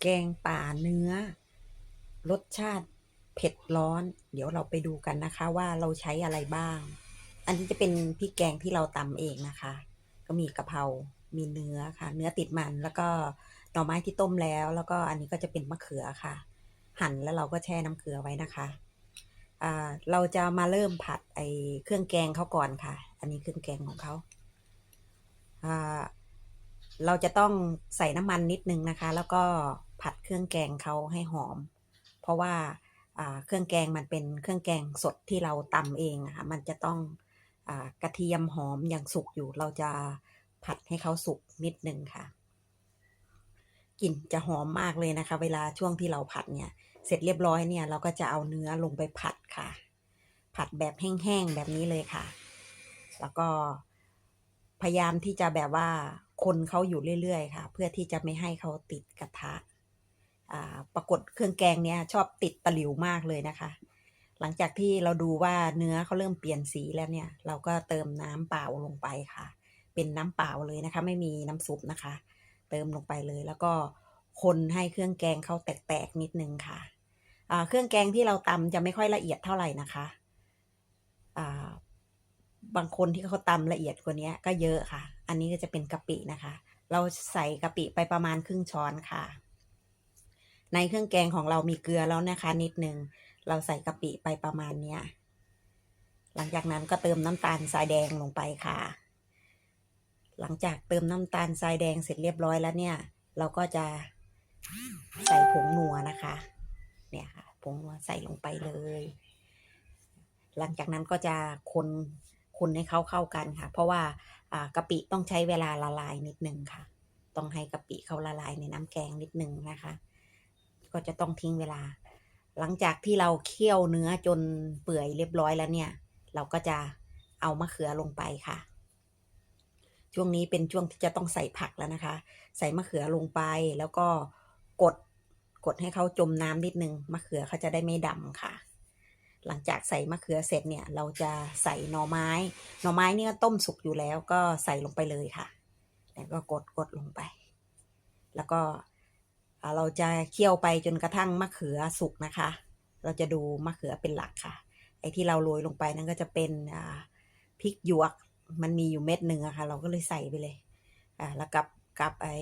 แกงป่าเนื้อ รสชาติเผ็ดร้อน เดี๋ยวเราไปดูกันนะคะว่าเราใช้อะไรบ้าง อันนี้จะเป็นพริกแกงที่เราตำเองนะคะ ก็มีกะเพรามีเนื้อค่ะ เนื้อติดมันแล้วก็หน่อไม้ที่ต้มแล้ว แล้วก็อันนี้ก็จะเป็นมะเขือค่ะ หั่นแล้วเราก็แช่น้ำเกลือไว้นะคะเราจะมาเริ่มผัดไอเครื่องแกงเขาก่อนค่ะ อันนี้เครื่องแกงของเขาาเราจะต้องใส่น้ำมันนิดนึงนะคะ แล้วก็ ผัดเครื่องแกงเขาให้หอม เพราะว่าเครื่องแกงมันเป็นเครื่องแกงสดที่เราตำเองอะค่ะมันจะต้องอกระเทียมหอมอย่างสุกอยู่ เราจะผัดให้เขาสุกนิดนึงค่ะกลิ่นจะหอมมากเลยนะคะ เวลาช่วงที่เราผัดเนี่ยเสร็จเรียบร้อยเนี่ยเราก็จะเอาเนื้อลงไปผัดค่ะ ผัดแบบแห้งๆแบบนี้เลยค่ะ แล้วก็พยายามที่จะแบบว่าคนเขาอยู่เรื่อยๆ ค่ะ เพื่อที่จะไม่ให้เขาติดกระทะ ปรากฏเครื่องแกงเนี่ยชอบติดตะหลิวมากเลยนะคะ หลังจากที่เราดูว่าเนื้อเขาเริ่มเปลี่ยนสีแล้วเนี่ย เราก็เติมน้ำเปล่าลงไปค่ะ เป็นน้ำเปล่าเลยนะคะ ไม่มีน้ำซุปนะคะ เติมลงไปเลยแล้วก็คนให้เครื่องแกงเขาแตกๆนิดนึงค่ะเครื่องแกงที่เราตำจะไม่ค่อยละเอียดเท่าไหร่นะคะบางคนที่เขาตำละเอียดกว่านี้ก็เยอะค่ะ อันนี้ก็จะเป็นกะปินะคะ เราใส่กะปิไปประมาณครึ่งช้อนค่ะ ในเครื่องแกงของเรามีเกลือแล้วนะคะ นิดนึง เราใส่กะปิไปประมาณเนี้ย หลังจากนั้นก็เติมน้ำตาลทรายแดงลงไปค่ะ หลังจากเติมน้ำตาลทรายแดงเสร็จเรียบร้อยแล้วเนี่ย เราก็จะใส่ผงนัวนะคะ เนี่ยค่ะ ผงนัวใส่ลงไปเลย หลังจากนั้นก็จะคนคนให้เขาเข้ากันค่ะ เพราะว่าอ่ากะปิต้องใช้เวลาละลายนิดนึงค่ะ ต้องให้กะปิเขาละลายในน้ำแกงนิดนึงนะคะ ก็จะต้องทิ้งเวลา หลังจากที่เราเคี่ยวเนื้อจนเปื่อยเรียบร้อยแล้วเนี่ย เราก็จะเอามะเขือลงไปค่ะ ช่วงนี้เป็นช่วงที่จะต้องใส่ผักแล้วนะคะ ใส่มะเขือลงไปแล้วก็กดกดให้เขาจมน้ำนิดนึงมะเขือเขาจะได้ไม่ดำค่ะ หลังจากใส่มะเขือเสร็จเนี่ย เราจะใส่หน่อไม้ หน่อไม้นี่ก็ต้มสุกอยู่แล้วก็ใส่ลงไปเลยค่ะ แล้วก็กดกดลงไป แล้วก็ เราจะเคี่ยวไปจนกระทั่งมะเขือสุกนะคะ เราจะดูมะเขือเป็นหลักค่ะ ไอ้ที่เราโรยลงไปนั่นก็จะเป็นพริกหยวก มันมีอยู่เม็ดหนึ่งอะค่ะ เราก็เลยใส่ไปเลยอ่าแล้วกับกับไอ้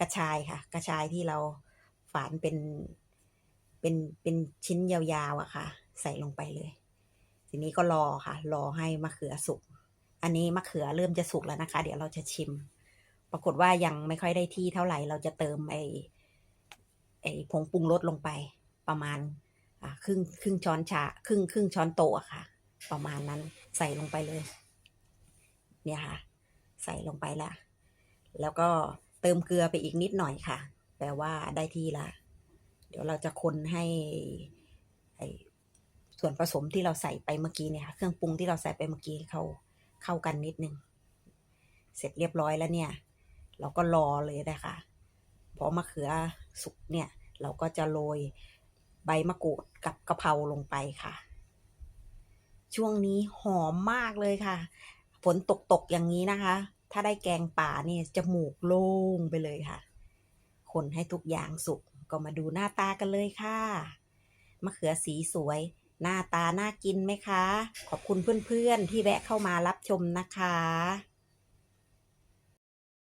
กระชายค่ะ กระชายที่เราฝานเป็นเป็นเป็นชิ้นยาวๆอะค่ะ ใส่ลงไปเลย ทีนี้ก็รอค่ะ รอให้มะเขือสุก อันนี้มะเขือเริ่มจะสุกแล้วนะคะ เดี๋ยวเราจะชิม ปรากฏว่ายังไม่ค่อยได้ที่เท่าไหร่ เราจะเติมไอ้ ไอ้ผงปรุงรสลงไปประมาณอ่าครึ่งครึ่งช้อนชาครึ่งครึ่งช้อนโต๊ะค่ะ ประมาณนั้นใส่ลงไปเลย เนี่ยค่ะ ใส่ลงไปละแล้วก็เติมเกลือไปอีกนิดหน่อยค่ะ แปลว่าได้ที่ละ เดี๋ยวเราจะคนให้ไอ้ส่วนผสมที่เราใส่ไปเมื่อกี้เนี่ยค่ะเครื่องปรุงที่เราใส่ไปเมื่อกี้เข้าเข้ากันนิดนึง เสร็จเรียบร้อยแล้วเนี่ย เราก็รอเลยนะคะ พอมะเขือสุกเนี่ย เราก็จะโรยใบมะกรูดกับกะเพราลงไปค่ะ ช่วงนี้หอมมากเลยค่ะ ฝนตกตกอย่างนี้นะคะ ถ้าได้แกงป่านี่จมูกโล่งไปเลยค่ะ คนให้ทุกอย่างสุกก็มาดูหน้าตากันเลยค่ะ มะเขือสีสวย หน้าตาน่ากินไหมคะ ขอบคุณเพื่อนๆที่แวะเข้ามารับชมนะคะ